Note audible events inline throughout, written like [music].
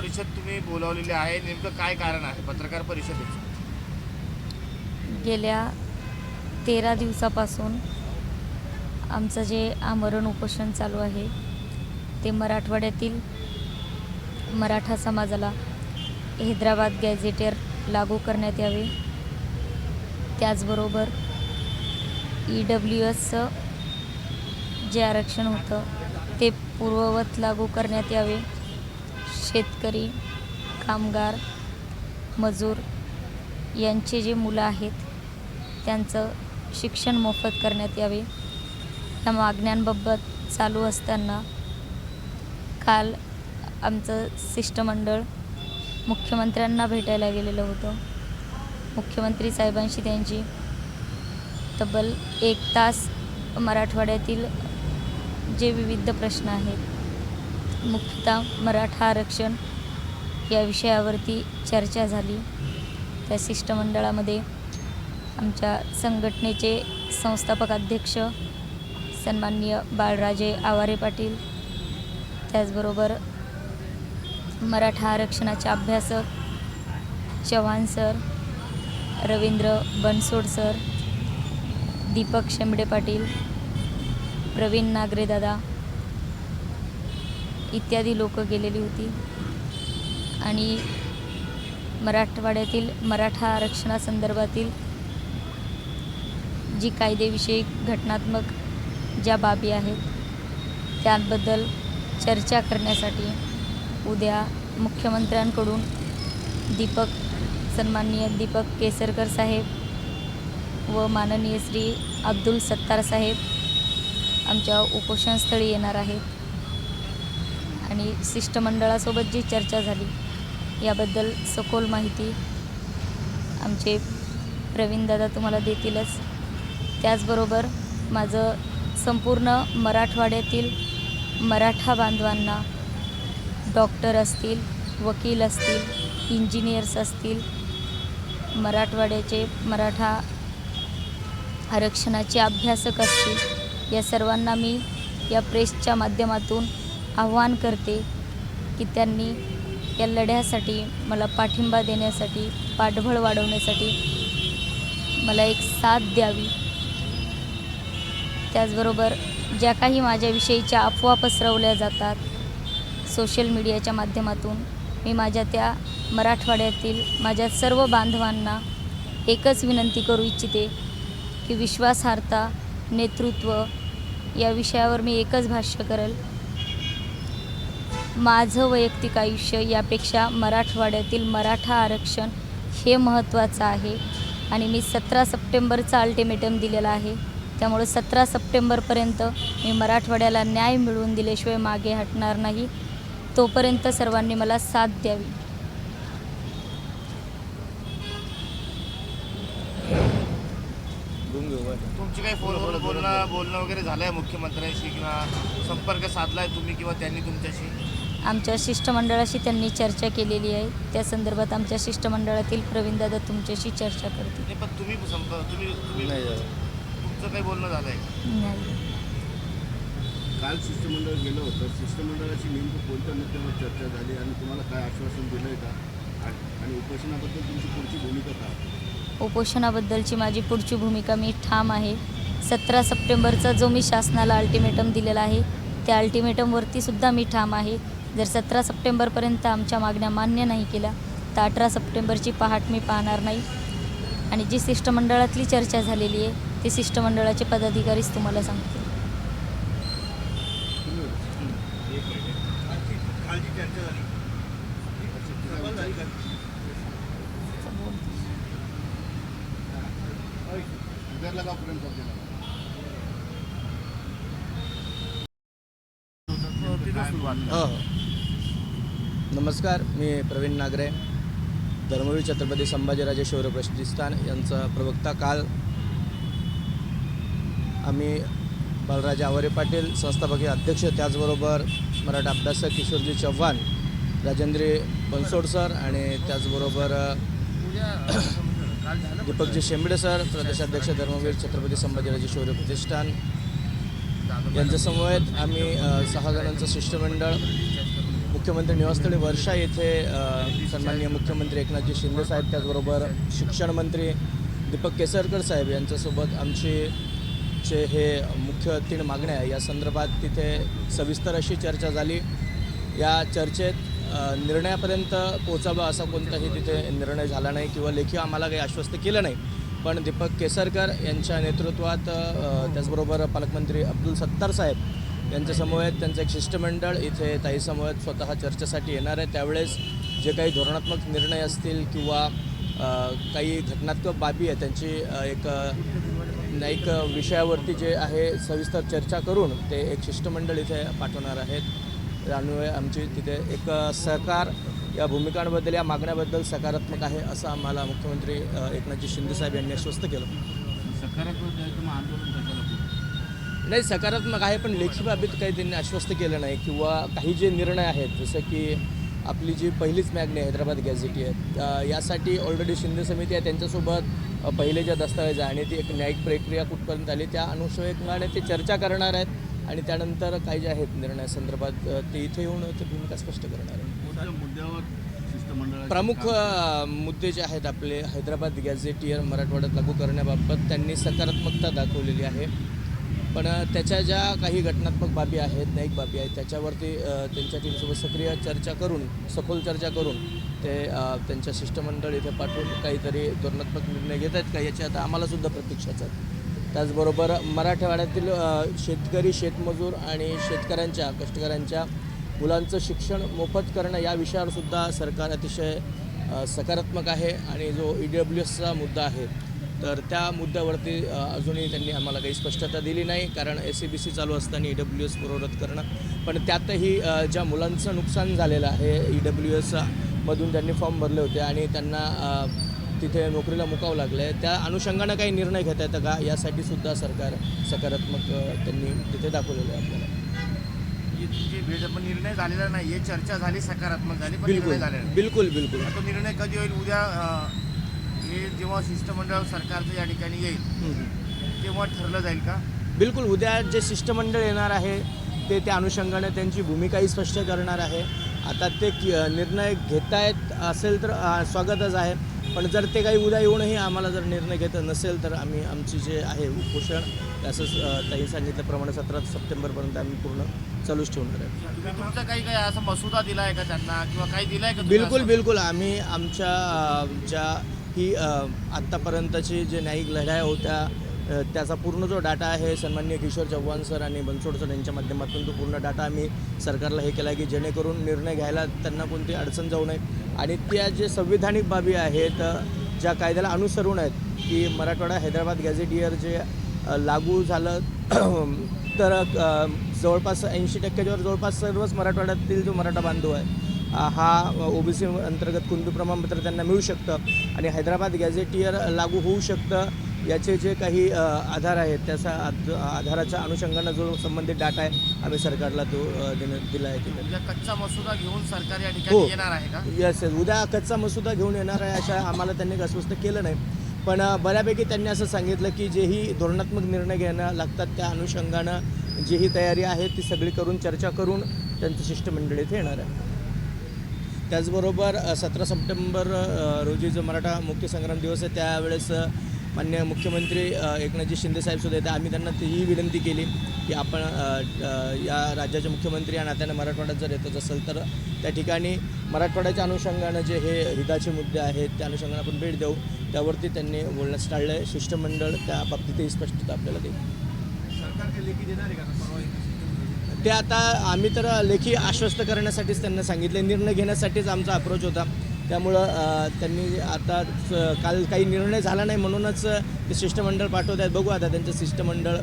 परिषद तुम्ही बोलावलेली आहे नेमकं काय कारण आहे पत्रकार परिषदेचं? गेल्या तेरा दिवसापासून आमचं जे आमरण उपोषण चालू आहे ते मराठवाड्यातील मराठा समाजाला हैदराबाद गॅझेटियर लागू करण्यात यावे. त्याचबरोबर ई डब्ल्यू एसचं जे आरक्षण होतं ते पूर्ववत लागू करण्यात यावे. शेतकरी कामगार मजूर यांचे जे मुलं आहेत त्यांचं शिक्षण मोफत करण्यात यावे. या मागण्यांबाबत चालू असताना काल आमचं शिष्टमंडळ मुख्यमंत्र्यांना भेटायला गेलेलं होतं. मुख्यमंत्री साहेबांशी त्यांची तब्बल एक तास मराठवाड्यातील जे विविध प्रश्न आहेत मुख्यतः मराठा आरक्षण या विषयावरती चर्चा झाली. त्या शिष्टमंडळामध्ये आमच्या संघटनेचे संस्थापक अध्यक्ष सन्माननीय बाळराजे आवारे पाटील त्याचबरोबर मराठा आरक्षणाचे अभ्यासक चव्हाण सर रवींद्र बनसोड सर दीपक शेंबडे पाटील प्रवीण नागरेदादा इत्यादी लोक गेलेली होती. आणि मराठवाड्यातील मराठा आरक्षणासंदर्भातील जी कायदेविषयी घटनात्मक ज्या बाबी आहेत त्याबद्दल चर्चा करण्यासाठी उद्या मुख्यमंत्र्यांकडून दीपक सन्माननीय दीपक केसरकर साहेब व माननीय श्री अब्दुल सत्तार साहेब आमच्या उपोषणस्थळी येणार आहेत. आणि शिष्टमंडळासोबत जी चर्चा झाली याबद्दल सखोल माहिती आमचे प्रवीणदादा तुम्हाला देतीलच. त्याचबरोबर माझं संपूर्ण मराठवाड्यातील मराठा बांधवांना डॉक्टर असतील वकील असतील इंजिनियर्स असतील मराठवाड्याचे मराठा आरक्षणाचे अभ्यासक असतील या सर्वांना मी या प्रेसच्या माध्यमातून आव्हान करते की त्यांनी या लढ्यासाठी मला पाठिंबा देण्यासाठी पाठबळ वाढवण्यासाठी मला एक साथ द्यावी. त्याचबरोबर ज्या काही माझ्याविषयीच्या अफवा पसरवल्या जातात सोशल मीडियाच्या माध्यमातून मी माझ्या त्या मराठवाड्यातील माझ्या सर्व बांधवांना एकच विनंती करू इच्छिते की विश्वासार्हता नेतृत्व या विषयावर मी एकच भाष्य करेल. माझं वैयक्तिक आयुष्य यापेक्षा मराठवाड्यातील मराठा आरक्षण हे महत्त्वाचं आहे. आणि मी सतरा सप्टेंबरचा अल्टिमेटम दिलेला आहे. त्यामुळे सतरा सप्टेंबरपर्यंत मी मराठवाड्याला न्याय मिळवून दिल्याशिवाय मागे हटणार नाही. तोपर्यंत सर्वांनी मला साथ द्यावी. तुमची काही फोनवर बोलणं बोलणं वगैरे झालं आहे मुख्यमंत्र्यांशी किंवा संपर्क साधला आहे तुम्ही किंवा त्यांनी तुमच्याशी? आमच्या शिष्टमंडळाशी त्यांनी चर्चा केलेली आहे. त्या संदर्भात आमच्या शिष्टमंडळातील प्रवीणदादा तुमच्याशी चर्चा करतील. नाही पण तुम्ही संप तुम्ही तुम्ही तुमचं काही बोलणं झालं आहे नाही. काल शिष्टमंडळ गेलं होतं. शिष्टमंडळाची नेमकं कोणत्या मुद्द्यावर चर्चा झाली आणि तुम्हाला काय आश्वासन दिलं आहे का? आ- आणि उपोषणाबद्दल तुमची पुढची भूमिका काय? उपोषणाबद्दलची माझी पुढची भूमिका मी ठाम आहे. सतरा सप्टेंबरचा जो मी शासनाला अल्टिमेटम दिलेला आहे त्या अल्टिमेटमवरती सुद्धा मी ठाम आहे. जर सतरा सप्टेंबरपर्यंत आमच्या मागण्या मान्य नाही केल्या तर अठरा सप्टेंबरची पहाट मी पाहणार नाही. आणि जी शिष्टमंडळातली चर्चा झालेली आहे ती शिष्टमंडळाचे पदाधिकारीच तुम्हाला सांगते कालची चर्चा झाली हो. नमस्कार मी प्रवीण नागरे. धर्मवीर छत्रपती संभाजीराजे शौर्य प्रतिष्ठान यांचा प्रवक्ता काल. आम्ही बलराज आवारे पाटील संस्थापकीय अध्यक्ष त्याचबरोबर मराठा अभ्यासक किशोरजी चव्हाण राजेंद्र बनसोड सर आणि त्याचबरोबर दीपकजी शेंबडे सर प्रदेशाध्यक्ष धर्मवीर छत्रपती संभाजीराजे शौर्य प्रतिष्ठान. यांच्यासमवेत आम्ही सहा जणांचं शिष्टमंडळ मुख्यमंत्री निवासस्थळी वर्षा येथे सन्माननीय मुख्यमंत्री एकनाथजी शिंदे साहेब त्याचबरोबर शिक्षण मंत्री दीपक केसरकर साहेब यांच्यासोबत आमची चे हे मुख्य तीन मागण्या आहे या संदर्भात तिथे सविस्तर अशी चर्चा झाली. या चर्चेत निर्णयापर्यंत पोचावं असा कोणताही तिथे निर्णय झाला नाही किंवा लेखी आम्हाला काही आश्वस्त केलं नाही. पण दीपक केसरकर यांच्या नेतृत्वात त्याचबरोबर पालकमंत्री अब्दुल सत्तार साहेब यांच्या समवेत त्यांचं एक शिष्टमंडळ इथे ताई समवेत स्वतः चर्चेसाठी येणार आहे. त्यावेळेस जे काही धोरणात्मक निर्णय असतील किंवा काही घटनात्मक बाबी आहे त्यांची एक न्यायिक विषयावरती जे आहे सविस्तर चर्चा करून ते एक शिष्टमंडळ इथे पाठवणार आहेत. त्यान्वये आमची तिथे एक सहकार या भूमिकांबद्दल या मागण्याबद्दल सकारात्मक आहे असं आम्हाला मुख्यमंत्री एकनाथजी शिंदेसाहेब यांनी आश्वस्त केलं सकारात्मक? नाही सकारात्मक आहे पण लेखी बाबीत काही त्यांनी आश्वस्त केलं नाही किंवा काही जे निर्णय आहेत जसं की आपली जी पहिलीच मॅगणी आहे हैदराबाद गॅझेटी आहे यासाठी ऑलरेडी शिंदे समिती आहे त्यांच्यासोबत पहिले जे दस्तावेज आहे आणि ती एक न्यायिक प्रक्रिया कुठपर्यंत आली त्या अनुषंगाने ते चर्चा करणार आहेत आणि त्यानंतर काही जे आहेत निर्णयासंदर्भात ते इथे येऊन ते भूमिका स्पष्ट करणार शिष्टमंडळ प्रमुख मुद्दे जे आहेत आपले हैदराबाद गॅझेटियर मराठवाड्यात लागू करण्याबाबत त्यांनी सकारात्मकता दाखवलेली आहे. पण त्याच्या ज्या काही घटनात्मक बाबी आहेत न्यायिक बाबी आहेत त्याच्यावरती त्यांच्या टीमसोबत सक्रिय चर्चा करून सखोल चर्चा करून ते त्यांच्या शिष्टमंडळ इथे पाठवून काहीतरी धोरणात्मक निर्णय घेत आहेत का याची आता आम्हालासुद्धा प्रतीक्षाच आहे. त्याचबरोबर मराठवाड्यातील शेतकरी शेतमजूर आणि शेतकऱ्यांच्या कष्टकऱ्यांच्या मुलांचं शिक्षण मोफत करणं या विषयावरसुद्धा सरकार अतिशय सकारात्मक आहे आणि जो ई डब्ल्यू एसचा मुद्दा आहे तर त्या मुद्द्यावरती अजूनही त्यांनी आम्हाला काही स्पष्टता दिली नाही कारण एस सी बी सी चालू असताना ई डब्ल्यू एस पूर्वरत करणं. पण त्यातही ज्या मुलांचं नुकसान झालेलं आहे ई डब्ल्यू एसमधून त्यांनी फॉर्म भरले होते आणि त्यांना तिथे नोकरीला मुकावं लागलं आहे त्या अनुषंगानं काही निर्णय घेता येतं का? यासाठी सुद्धा सरकार सकारात्मक त्यांनी तिथे दाखवलेलं आहे आपल्याला. पण निर्णय झालेला नाही हे चर्चा झाली सकारात्मक झाली पण निर्णय बिलकुल झालेला. बिलकुल बिलकुल. आता निर्णय कधी होईल? उद्या हे जेव्हा शिष्टमंडळ सरकारचं या ठिकाणी येईल. तेव्हा ठरलं जाईल का? बिलकुल उद्या जे शिष्टमंडळ येणार आहे ते त्या अनुषंगाने त्यांची भूमिकाही स्पष्ट करणार आहे. आता ते कि- निर्णय घेतायत असेल तर स्वागतच आहे. पण जर ते काही उद्या येऊनही आम्हाला जर निर्णय घेत नसेल तर आम्ही आमची जे आहे उपोषण तसंच अ, ताई सांगितल्याप्रमाणे सतरा सप्टेंबरपर्यंत आम्ही पूर्ण चालूच ठेवणार आहे. तुमचा काही काही असा मसुदा दिला आहे का त्यांना? किंवा काही दिलाय का तुम्ही बिलकुल? बिलकुल. आम्ही आमच्या ज्या ही आत्तापर्यंतची जे न्यायिक लढाया होत्या त्याचा पूर्ण जो डाटा आहे सन्मान्य किशोर चव्हाण सर आणि बनसोड सर यांच्या माध्यमातून तो पूर्ण डाटा आम्ही सरकारला हे केला आहे की जेणेकरून निर्णय घ्यायला त्यांना कोणती अडचण जाऊ नये. आणि त्या जे संविधानिक बाबी आहेत ज्या कायद्याला अनुसरून आहेत की मराठवाडा हैदराबाद गॅझेटियर जे लागू झालं [clears throat] तर जवळपास ऐंशी टक्क्याच्यावर जवळपास सर्वच मराठवाड्यातील जो मराठा बांधव आहे अ, हा ओबीसी अंतर्गत कुणबी प्रमाणपत्र त्यांना मिळू शकतं. आणि हैदराबाद गॅझेटियर लागू होऊ शकतं. याचे जे काही आधार आहेत त्याचा आध- आधाराच्या अनुषंगानं जो संबंधित डाटा आहे आम्ही सरकारला तो अ, देणं दिला आहे कच्चा मसुदा घेऊन सरकार या हो. ठिकाणी येणार आहे का? येस येस उद्या कच्चा मसुदा घेऊन येणार आहे अशा आम्हाला त्यांनी अस्वस्थ केलं नाही. पण बऱ्यापैकी त्यांनी असं सांगितलं की जेही धोरणात्मक निर्णय घेणं लागतात त्या अनुषंगानं जी ही तयारी आहे ती सगळी करून चर्चा करून त्यांचं शिष्टमंडळ इथे येणार आहे. त्याचबरोबर सतरा सप्टेंबर रोजी जो मराठा मुक्ती संग्राम दिवस आहे त्यावेळेस मान्य मुख्यमंत्री एकनाथजी शिंदेसाहेबसुद्धा येतात. येते आम्ही त्यांना ही विनंती केली की आपण या राज्याचे मुख्यमंत्री या नात्याने मराठवाड्यात जर येतच असेल तर त्या ठिकाणी मराठवाड्याच्या अनुषंगानं जे हे हिताचे मुद्दे आहेत त्या अनुषंगानं आपण भेट देऊ. त्यावरती त्यांनी बोलण्यास टाळलं. आहे शिष्टमंडळ त्या बाबतीतही स्पष्टता आपल्याला देईल ते आता आम्ही तर लेखी आश्वस्त करण्यासाठीच त्यांना सांगितलं. निर्णय घेण्यासाठीच आमचा अप्रोच होता. त्यामुळं त्यांनी आता काल काही निर्णय झाला नाही म्हणूनच ते शिष्टमंडळ पाठवत आहेत बघू आता त्यांचं शिष्टमंडळ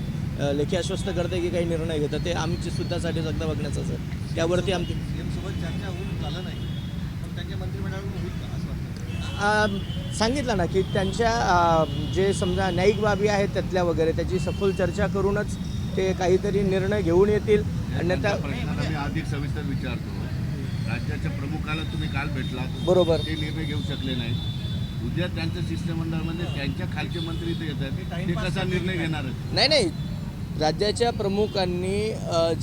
लेखी आश्वस्त करते की काही निर्णय घेतं ते आमची सुद्धासाठी एकदा बघण्याचंच आहे त्यावरती आमची चर्चा होऊन झालं नाही. त्यांच्या मंत्रिमंडळाकडून सांगितलं ना की त्यांच्या जे समजा न्यायिक बाबी आहेत त्यातल्या वगैरे त्याची सखोल चर्चा करूनच ते काहीतरी निर्णय घेऊन येतील. आणि त्या अधिक सविस्तर विचारतो. राज्याच्या प्रमुखाला तुम्ही काल भेटला बरोबर. ते निर्णय घेऊ शकले नाही उद्या त्यांचं शिष्टमंडळामध्ये त्यांच्या खालचे मंत्री इथे येतात. ते कसा निर्णय घेणार नाही नाही. राज्याच्या प्रमुखांनी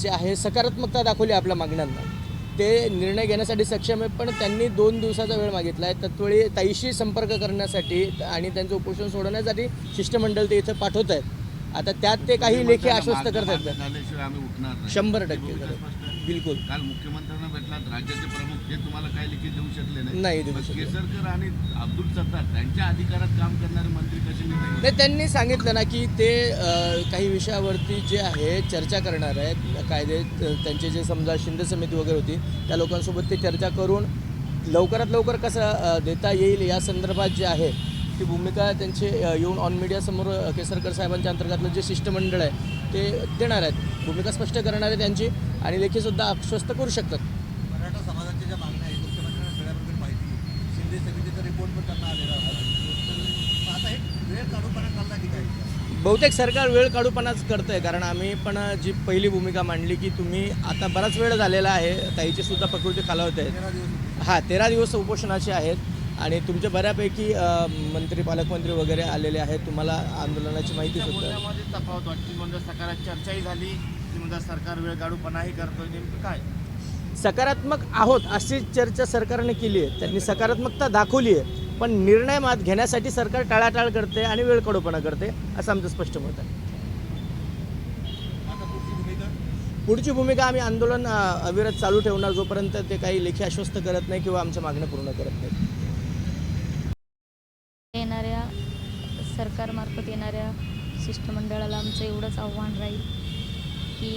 जे आहे सकारात्मकता दाखवली आपल्या मागण्यांना. ते निर्णय घेण्यासाठी सक्षम आहे पण त्यांनी दोन दिवसाचा वेळ मागितला आहे. तत्वेळी ताईशी संपर्क करण्यासाठी आणि त्यांचं उपोषण सोडवण्यासाठी शिष्टमंडळ ते इथं पाठवत आहेत. आता त्यात ते काही लेखी आश्वस्त करत आहेत झाल्याशिवाय आम्ही उठणार नाही शंभर टक्के. बिलकुल काल मुख्यमंत्र्यांना भेटलात राज्याचे प्रमुख हे तुम्हाला काय लिखित देऊ शकले नाही देऊ. केसरकर आणि अब्दुल सत्तार त्यांच्या अधिकारात काम करणारे मंत्री कसे? नाही त्यांनी सांगितलं ना की ते काही विषयावरती जे आहे चर्चा करणार आहेत कायदे त्यांचे जे समजा शिंदे समिती वगैरे होती त्या लोकांसोबत ते चर्चा करून लवकरात लवकर कसं देता येईल या संदर्भात जे आहे ती भूमिका त्यांचे येऊन ऑन मीडियासमोर केसरकर साहेबांच्या अंतर्गतलं जे शिष्टमंडळ आहे ते देणार आहेत. भूमिका स्पष्ट करणार आहे त्यांची आणि लेखीसुद्धा आश्वस्त करू शकतात. मराठा समाजाच्या ज्या मागण्या आहेत मुख्यमंत्र्यांना सगळ्याबरोबर माहिती शिंदे समितीचा रिपोर्ट पण त्यांना आलेला होता तर आता हे वेळ काढूपणा चालला की काय? बहुतेक सरकार वेळ काढूपणाच करतं आहे कारण आम्ही पण जी पहिली भूमिका मांडली की तुम्ही आता बराच वेळ झालेला आहे ताईची सुद्धा प्रकृती खालावत होते. हां तेरा दिवस उपोषणाचे आहेत. आणि तुमच्या बऱ्यापैकी मंत्री पालकमंत्री वगैरे आलेले आहेत. तुम्हाला आंदोलनाची माहिती सुद्धा. तफावत वाटते. म्हणजे सकारात चर्चाही झाली. की म्हणजे सरकार वेळ काढूपणाही करतोय. नेमकं काय? सकारात्मक आहोत अशी चर्चा सरकारने केली आहे. त्यांनी सकारात्मकता दाखवली आहे. पण निर्णय मात घेण्यासाठी सरकार टाळाटाळ करते आणि वेळ कडूपणा करते असं आमचं स्पष्ट मत आहे. आता पुढची भूमिका? पुढची भूमिका आम्ही आंदोलन अविरत चालू ठेवणार. जोपर्यंत ते काही लेखी आश्वस्त करत नाही किंवा आमच्या मागण्या पूर्ण करत नाही येणाऱ्या सरकारमार्फत येणाऱ्या शिष्टमंडळाला आमचं एवढंच आव्हान राहील की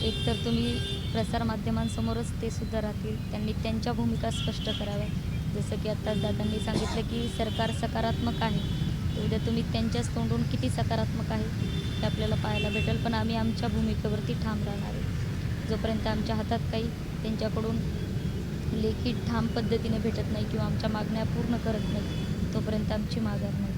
एकतर तुम्ही प्रसारमाध्यमांसमोरच ते सुद्धा राहतील. त्यांनी त्यांच्या भूमिका स्पष्ट कराव्या. जसं की आत्ताच दादांनी सांगितलं की सरकार सकारात्मक आहे. उद्या तुम्ही त्यांच्याच तोंडून किती सकारात्मक आहे ते आपल्याला पाहायला भेटेल. पण आम्ही आमच्या भूमिकेवरती ठाम राहणार आहे. जोपर्यंत आमच्या हातात काही त्यांच्याकडून लेखी ठाम पद्धतीने भेटत नाही किंवा आमच्या मागण्या पूर्ण करत नाही तोपर्यंत आमची माघार नाही.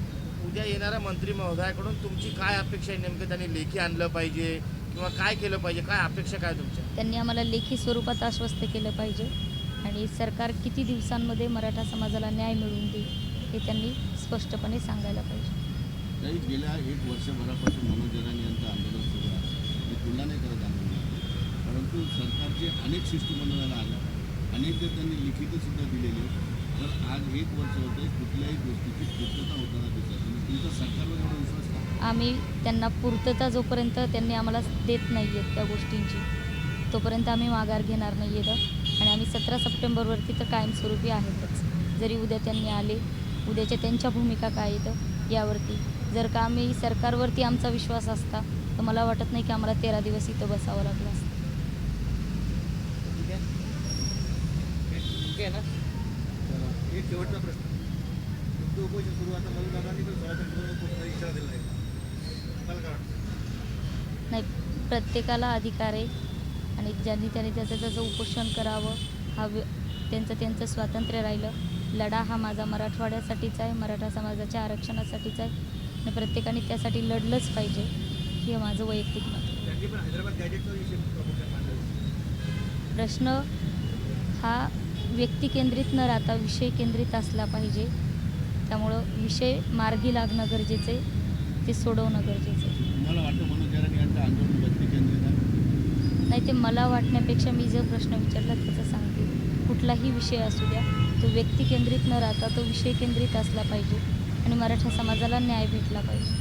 उद्या येणाऱ्या मंत्री महोदयाकडून तुमची काय अपेक्षा आहे? नेमकं त्यांनी लेखी आणलं पाहिजे किंवा काय केलं पाहिजे? काय अपेक्षा काय तुमच्या? त्यांनी आम्हाला लेखी स्वरूपात आश्वस्त केलं पाहिजे. आणि सरकार किती दिवसांमध्ये मराठा समाजाला न्याय मिळवून देईल हे त्यांनी स्पष्टपणे सांगायला पाहिजे. काही गेल्या एक वर्षभरापासून मनोज जरांगे यांचं आंदोलन सुरू आहे. मी तुलना नाही करत आंदोलन परंतु सरकारचे अनेक शिष्टमंडळाला आलं अनेकदा त्यांनी लिखितं सुद्धा दिलेली आहे. तर आज एक वर्ष होतं आहे कुठल्याही गोष्टीची पूर्तता होताना दिसत नाही. तुमचा सरकारवर एवढा विश्वास का? आम्ही त्यांना पूर्तता जोपर्यंत त्यांनी आम्हाला देत नाही आहेत त्या गोष्टींची तोपर्यंत आम्ही माघार घेणार नाही आहेत आणि आम्ही सतरा सप्टेंबरवरती तर कायमस्वरूपी आहेतच. जरी उद्या त्यांनी आले उद्याच्या त्यांच्या भूमिका काय येतं यावरती. जर का आम्ही सरकारवरती आमचा विश्वास असता तर मला वाटत नाही की आम्हाला तेरा दिवस इथं बसावं लागलं असतं ठीक आहे ना तर एक शेवटचा प्रश्न. तुमचं उपोषण सुरू आता मधून दादांनी पण इशारा दिला आहे मला काय वाटतं? नाही प्रत्येकाला अधिकार आहे आणि ज्यांनी त्यांनी त्याचं त्याचं उपोषण करावं हा व्य- त्यांचं त्यांचं स्वातंत्र्य राहिलं. लढा हा माझा मराठवाड्यासाठीच आहे मराठा समाजाच्या आरक्षणासाठीच आहे आणि प्रत्येकाने त्यासाठी लढलंच पाहिजे हे माझं वैयक्तिक मत प्रश्न हा व्यक्ती केंद्रित न राहता विषय केंद्रित असला पाहिजे. त्यामुळं विषय मार्गी लागणं गरजेचं आहे ते सोडवणं गरजेचं नाही ते मला वाटण्यापेक्षा मी जो प्रश्न विचारला त्याचं सांगते कुठलाही विषय असू द्या तो व्यक्ती केंद्रित न राहता तो विषय केंद्रित असला पाहिजे आणि मराठा समाजाला न्याय भेटला पाहिजे.